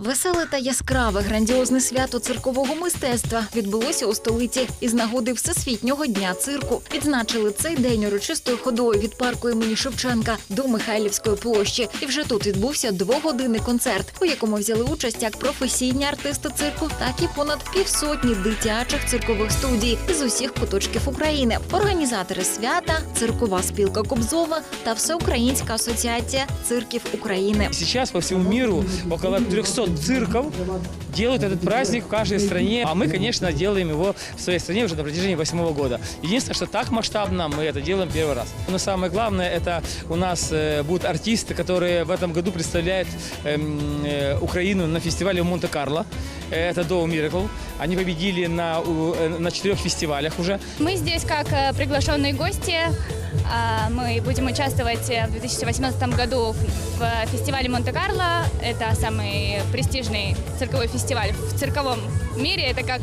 Веселе та яскраве грандіозне свято циркового мистецтва відбулося у столиці із нагоди Всесвітнього дня цирку. Відзначили цей день урочистою ходою від парку імені Шевченка до Михайлівської площі. І вже тут відбувся двогодинний концерт, у якому взяли участь як професійні артисти цирку, так і понад півсотні дитячих циркових студій з усіх куточків України. Організатори свята, циркова спілка Кобзова та Всеукраїнська асоціація цирків України. Сейчас по всему миру около 300 цирков делают этот праздник в каждой стране. А мы, конечно, делаем его в своей стране уже на протяжении восьмого года. Единственное, что так масштабно мы это делаем первый раз. Но самое главное, это у нас э, будут артисты, которые в этом году представляют эм, э, Украину на фестивале в Монте-Карло. Э, Это Dow Miracle. Они победили на, у- э, на четырех фестивалях уже. Мы здесь как э, приглашенные гости. А, Мы будем участвовать э, в 2018 году в фестивале Монте-Карло. Это самый престижный цирковой фестиваль в цирковом мире. Это как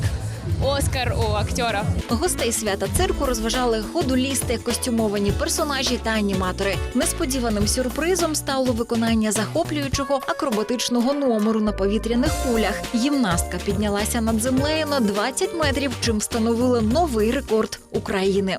Оскар у актера. Гостей свята цирку розважали ходулісти, костюмовані персонажі та аніматори. Несподіваним сюрпризом стало виконання захоплюючого акробатичного номеру на повітряних кулях. Гімнастка піднялася над землею на 20 метрів, чим встановила новий рекорд України.